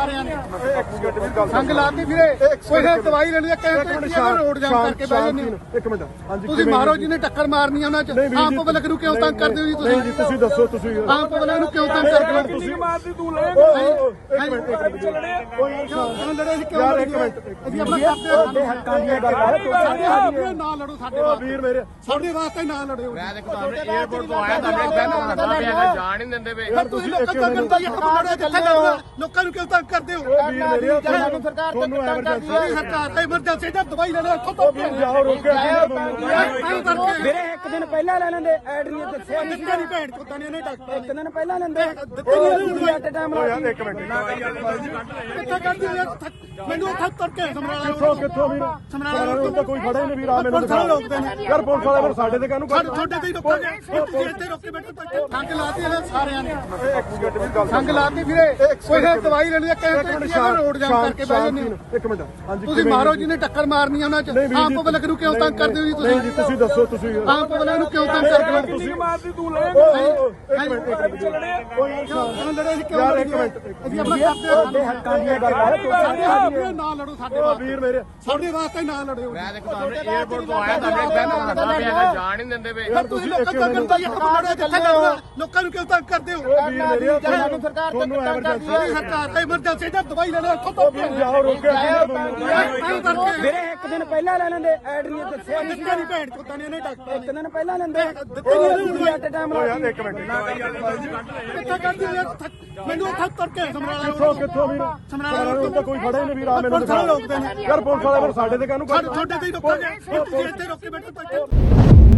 ਸਾਰਿਆਂ ਨੇ। ਸੰਗ ਲਾਤੀ ਵੀਰੇ। ਕੋਈ ਹੈ ਦਵਾਈ ਲੈਣੀ ਹੈ ਕਹਿੰਦੇ ਤੇ ਰੋਡ ਜਾਮ ਕਰਕੇ ਬਹਿ ਜਾਂਦੇ ਹੋ। ਇੱਕ ਮਿੰਟ। ਹਾਂਜੀ ਤੁਸੀਂ ਮਾਰੋ ਜੀ? ਜਿਹਨੇ ਟੱਕਰ ਮਾਰਨੀ ਆ ਉਹਨਾਂ ਚ ਆਮ ਪਬਲਿਕ ਨੂੰ ਕਿਉਂ ਤੰਗ ਕਰਦੇ ਹੋ ਜੀ ਨਹੀਂ ਜੀ ਤੁਸੀਂ ਤੁਸੀਂ ਦੱਸੋ ਤੁਸੀਂ ਆਮ ਪਬਲਿਕ ਨੂੰ ਕਿਉਂ ਤੰਗ ਕਰਦੇ ਹੋ ਤੁਸੀਂ? ਮਾਰਦੀ ਤੂੰ ਲੈ। ਓ, ਓ, ਇੱਕ ਮਿੰਟ ਇੱਕ ਮਿੰਟ। ਲੜੇ ਸੀ? ਕਿਉਂ ਯਾਰ, ਲੜੇ ਇੱਕ ਮਿੰਟ, ਅਸੀਂ ਆਪਣਾ ਕਰਦੇ ਹਾਂ ਸਾਡੇ ਹੱਕਾਂ ਦੀਆਂ ਗੱਲਾਂ ਸਾਡੇ ਹੱਕ ਦੀਆਂ ਨਾ ਲੜੋ ਸਾਡੇ ਵਾਸਤੇ। ਵੀਰ ਮੇਰੇ। ਸਾਡੇ ਵਾਸਤੇ ਨਾ ਲੜਿਓ ਮੈਂ ਦੇਖੋ ਤੁਹਾਨੂੰ 에어ਪੋਰਟ ਤੋਂ ਆਇਆ ਤਾਂ ਆਪਣੇ ਕਰਦਾ ਪਿਆ ਜਾਣ ਹੀ ਨਹੀਂ ਦਿੰਦੇ ਵੇ। ਤੁਸੀਂ ਲੋਕਾਂ ਤੰਗ ਕਰਦੇ ਹੋ ਹੱਕ ਜਿੱਥੇ ਕਰਦਾ ਲੋਕਾਂ ਨੂੰ ਕਿਉਂ ਤੰਗ ਕਰਦੇ ਹੋ? ਵੀਰ ਮੇਰੇ ਤੁਹਾਨੂੰ ਐਮਰਜੈਂਸੀ ਸਾਡੀ ਸਰਕਾਰ ਐਮਰਜੈਂਸੀ ਦਾ ਦਵਾਈ ਲੈਣਾ ਇੱਥੋਂ ਤੋਂ ਜਾਓ ਰੋਕਿਆ ਵੀਰੇ ਇੱਕ ਦਿਨ ਪਹਿਲਾਂ ਲੈ ਲੈਂਦੇ ਐਡ ਨਹੀਂ ਦੱਸਿਆ ਨਹੀਂ ਦਿੱਤੇ ਨਹੀਂ ਭੈਣ ਚੋਦਾਂ ਨੇ ਇਹਨੇ ਡਾਕਟਰ ਇੱਕ ਦਿਨ ਪਹਿਲਾਂ ਲੈਂਦੇ ਦਿੱਤੇ ਨਹੀਂ ਐਟ ਟਾਈਮ ਓ ਯਾਰ ਇੱਕ ਮਿੰਟ। ਕਿੱਥੇ ਕਰਦੀ ਹੋ ਯਾਰ ਥੱਕ- ਮੈਨੂੰ ਉੱਥੇ ਤੁਰ ਕੇ ਸਮਰਾਲਾ ਕਿੱਥੋਂ ਕਿੱਥੋਂ ਵੀਰ? ਸਮਰਾਲਾ ਰੋਡ ਤੋਂ ਕੋਈ ਖੜਾ ਹੀ ਨਹੀਂ ਵੀਰ ਆ ਮੈਨੂੰ। ਯਾਰ ਪੁਲਿਸ ਵਾਲੇ ਫਿਰ ਸਾਡੇ ਤੇ ਕਾਹਨੂੰ ਸਾਡੇ ਤੁਹਾਡੇ ਤੇ ਹੀ ਰੋਕਾਂਗੇ ਤੁਸੀਂ ਇੱਥੇ ਰੋਕੇ ਬੈਠੇ ਤਾਂ ਸੰਗ ਲਾਤੀ ਇਹਨੇ ਸਾਰਿਆਂ ਨੇ। ਇੱਕ ਮਿੰਟ ਵੀ ਗੱਲ ਸੰਗ ਲਾਤੀ ਵੀਰੇ। ਕੋਈ ਹੈ ਦਵਾਈ ਲੈਣੀ ਹੈ ਕਹਿੰਦੇ ਤੇ ਰੋਡ ਜਾਮ ਕਰਕੇ ਬਹਿ ਜਾਂਦੇ। ਇੱਕ ਮਿੰਟ। ਹਾਂਜੀ ਤੁਸੀਂ ਮਾਰੋ ਜੀ? ਜਿਹਨੇ ਟੱਕਰ ਮਾਰਨੀ ਆ ਉਹਨਾਂ ਚ। ਜੀ, ਪਬਲਿਕ ਨੂੰ ਕਿਉਂ ਤੰਗ ਕਰਦੇ ਹੋ ਜੀ ਨਹੀਂ ਜੀ ਤੁਸੀਂ ਤੁਸੀਂ ਦੱਸੋ ਤੁਸੀਂ ਆਮ ਪਬਲਿਕ ਨੂੰ ਕਿਉਂ ਤੰਗ ਕਰਦੇ ਯਾਰ, ਇੱਕ ਮਿੰਟ। ਅਸੀਂ ਆਪਣਾ ਕਰਦੇ ਹਾਂ ਸਾਡੇ ਹੱਕਾਂ ਦੀਆਂ ਗੱਲਾਂ ਸਾਡੇ ਹੱਕ ਦੀਆਂ ਨਾ ਲੜੋ ਸਾਡੇ ਵਾਸਤੇ ਵੀਰ ਮੇਰੇ ਸਾਡੇ ਵਾਸਤੇ ਨਾ ਲੜਿਓ ਮੈਂ ਦੇਖੋ ਤੁਹਾਨੂੰ 에어ਪੋਰਟ ਤੋਂ ਆਇਆ ਤਾਂ ਆਪਣੇ ਬੈਨ ਕਰਦਾ ਪਿਆ ਜਾਣ ਹੀ ਨਹੀਂ ਦਿੰਦੇ ਵੇ ਫਿਰ ਤੁਸੀਂ ਲੋਕਾਂ ਤੰਗ ਕਰਦੇ ਹੋ ਹੱਕ ਜਿੱਥੇ ਕਰਦਾ ਲੋਕਾਂ ਨੂੰ ਕਿਉਂ ਤੰਗ ਕਰਦੇ ਹੋ ਵੀਰ ਮੇਰੇ ਤੁਹਾਨੂੰ ਐਮਰਜੈਂਸੀ ਸਾਡੀ ਸਰਕਾਰ ਐਮਰਜੈਂਸੀ ਦਾ ਦਵਾਈ ਲੈਣਾ ਇੱਥੋਂ ਤੋਂ ਜਾਓ ਰੋਕਿਆ ਵੀਰੇ ਇੱਕ ਦਿਨ ਪਹਿਲਾਂ ਲੈ ਲੈਂਦੇ ਐਡ ਨਹੀਂ ਦੱਸਿਆ ਨਹੀਂ ਦਿੱਤੇ ਚੋਦਾਂ ਨੇ ਇਹਨੇ ਡਾਕਟਰ ਇੱਕ ਦਿਨ ਪਹਿਲਾਂ ਲੈਂਦੇ ਦਿੱਤੇ ਨਹੀਂ ਐਟ ਟਾਈਮ ਓ ਇੱਕ ਮਿੰਟ ਕਿੱਥੇ ਯਾਰ ਥੱਕ- ਮੈਨੂੰ ਸਮਰਾਲਾ ਕਿੱਥੋਂ ਕਿੱਥੋਂ ਵੀਰ? ਸਮਰਾਲਾ ਰੋਡ ਤੋਂ ਕੋਈ ਨਹੀਂ ਵੀਰ ਆ ਮੈਨੂੰ ਨੇ। ਯਾਰ ਪੁਲਿਸ ਵਾਲੇ ਫਿਰ ਸਾਡੇ ਤੇ ਕਾਹਨੂੰ ਸਾਡੇ ਤੁਹਾਡੇ ਤੇ ਹੀ ਰੋਕਾਂਗੇ ਤੁਸੀਂ ਇੱਥੇ ਰੋਕੇ ਬੈਠੇ ਤਾਂ